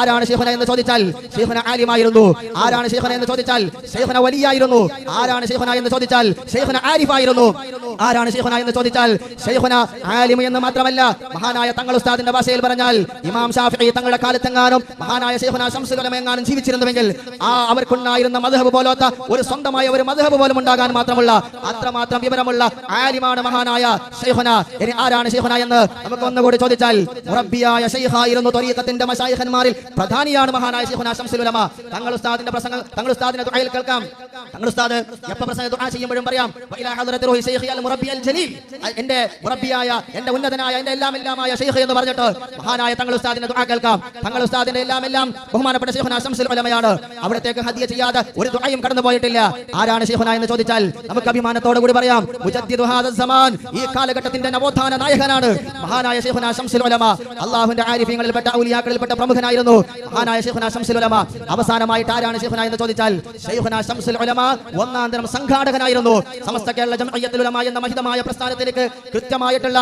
ആരാണ് ഷെയ്ഖുന എന്ന് ചോദിച്ചാൽ ഷെയ്ഖുന ആലിമായിരുന്നു. ആരാണ് ഷെയ്ഖുന എന്ന് ചോദിച്ചാൽ ഷെയ്ഖുന വലിയായിരുന്നു. ആരാണ് ഷെയ്ഖുന എന്ന് ചോദിച്ചാൽ ഷെയ്ഖുന ആരിഫായിരുന്നു. ആരാണ് ഷെയ്ഖുന എന്ന് ചോദിച്ചാൽ ഷെയ്ഖുന ആലിമ എന്ന് മാത്രമല്ല മഹാനായ തങ്ങൾ ഉസ്താദിന്റെ ഭാഷയിൽ പറഞ്ഞാൽ ഇമാം ഷാഫി തങ്ങളുടെ കാലത്തെങ്ങാനും മഹാനായ ഷെയ്ഖുന എങ്ങാനും ജീവിച്ചിരുന്നുവെങ്കിൽ ആ അവർക്കുണ്ടായിരുന്ന മധഹബ് പോലത്തെ ഒരു സ്വന്തമായ ഒരു മധഹബ് പോലും ഉണ്ടാകാൻ മാത്രമുള്ള അത്രമാത്രം വിവരമുള്ള ആലിമാണ് മഹാനായ ഷെയ്ഖുന ഇനി ആരാണ് ഷെയ്ഖുന എന്ന് നമുക്ക് ഒന്നുകൂടി ചോദിച്ചാൽ മുറബിയായ ഷെയ്ഖായിരുന്നു ത്വരീഖത്തിന്റെ മശായിഖന്മാരിൽ പ്രധാനിയാണ് മഹാനായ ഷെയ്ഖുന ശംസുലമ തങ്ങൾ ഉസ്താദിന്റെ പ്രസംഗം തങ്ങൾ ഉസ്താദിന്റെ ദുആയിൽ കേൾക്കാം. തങ്ങൾ ഉസ്താദ് എപ്പോ പ്രസംഗം ദുആ ചെയ്യുമ്പോഴും പറയാം വഇലാ ഹദ്റത്തി റൂഹി ശൈഖി അൽ മുറബ്ബി അൽ ജലീൽ. എന്റെ മുറബ്ബിയായ എന്റെ ഉന്നതനായ എന്റെ എല്ലാം എല്ലാമായ ശൈഖ് എന്ന് പറഞ്ഞിട്ട് മഹാനായ തങ്ങൾ ഉസ്താദിന്റെ ദുആ കേൾക്കാം. തങ്ങൾ ഉസ്താദിന്റെ എല്ലാം എല്ലാം ബഹുമാനപ്പെട്ട ശംസുൽ ഉലമയാണ്. അവിടത്തേക്ക് ഹദിയ ചെയ്യാതെ ഒരു ദുആയും കടന്നു പോയിട്ടില്ല. ആരാണ് ശിഹുന എന്ന് ചോദിച്ചാൽ നമുക്ക് അഭിമാനത്തോടു കൂടി പറയാം മുജദ്ദിദു ഹാദ സമാൻ. ഈ കാലഘട്ടത്തിന്റെ നവോത്ഥാന നായകനാണ് മഹാനായ ഷെയ്ഖുന ശംസുൽ ഉലമ. അള്ളാഹുവിന്റെ ആരിഫ്യങ്ങളിൽപ്പെട്ട ഔലിയാക്കളിൽപ്പെട്ട പ്രമുഖനായിരുന്നു. മഹാനായ ഷെയ്ഖുന ഷംസുൽ ഉലമ. അവസാനമായിട്ട് ആരാണ് എന്ന് ചോദിച്ചാൽ ഷെയ്ഖുന ഷംസുൽ ഉലമ ഒന്നാം സംഘാടകനായിരുന്നു. സമസ്ത കേരള ജംഇയ്യത്തുൽ ഉലമ എന്ന മഹിതമായ പ്രസ്ഥാനത്തിലേക്ക് കൃത്യമായിട്ടുള്ള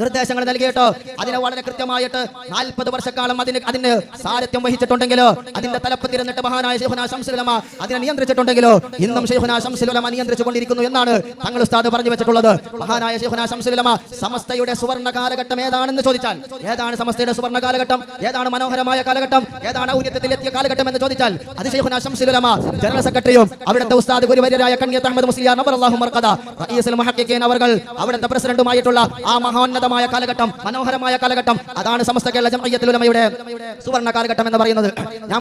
നിർദ്ദേശങ്ങൾ നൽകിയിട്ട് അതിനെ വളരെ കൃത്യമായിട്ട് നാൽപ്പത് വർഷക്കാലം അതിന് അതിന് സാരഥ്യം വഹിച്ചിട്ടുണ്ടെങ്കിലോ അതിന്റെ തലപ്പത്തിരുന്നിട്ട് മഹാനായ ഷെയ്ഖുന ഷംസുൽ ഉലമ അതിനെ നിയന്ത്രിച്ചിട്ടുണ്ടെങ്കിലോ ഇന്നും ഷെയ്ഖുന ഷംസുൽ ഉലമ നിയന്ത്രിച്ചു കൊണ്ടിരിക്കുന്നു എന്നാണ് തങ്ങൾ ഉസ്താദ് പറഞ്ഞു വെച്ചിട്ടുള്ളത്. മഹാനായ ഷെയ്ഖുന ശംസുൽ ഉലമ സമസ്തയുടെ സുവർണ കാലഘട്ടം ഏതാണെന്ന് ചോദിച്ചാൽ ഏതാണ് സമസ്തയുടെ സുവർണ കാലഘട്ടം? ഏതാണ് മനോഹരമായ കാലഘട്ടം? ഏതാണ് ഔന്നത്യത്തിൽ എത്തിയ കാലഘട്ടം എന്ന് ചോദിച്ചാൽ അത് ഷെയ്ഖുന ശംസുൽ ഉലമ ജനറൽ സെക്രട്ടറിയും അവിടുത്തെ ഉസ്താദ് ഗുരുവര്യരായ കണ്യത്ത് അഹമ്മദ് മുസ്ലിയാർ നബർ അള്ളാഹു മർഖദ റഈസുൽ മുഹക്കിഖീൻ അവർകൾ അവിടുത്തെ പ്രസിഡന്റുമായിട്ടുള്ള ആ മഹോന്നതമായ കാലഘട്ടം മനോഹരമായ കാലഘട്ടം അതാണ് സമസ്ത കേരള ജംഇയ്യത്തുൽ ഉലമയുടെ സുവർണ കാലഘട്ടം എന്ന് പറയുന്നത്.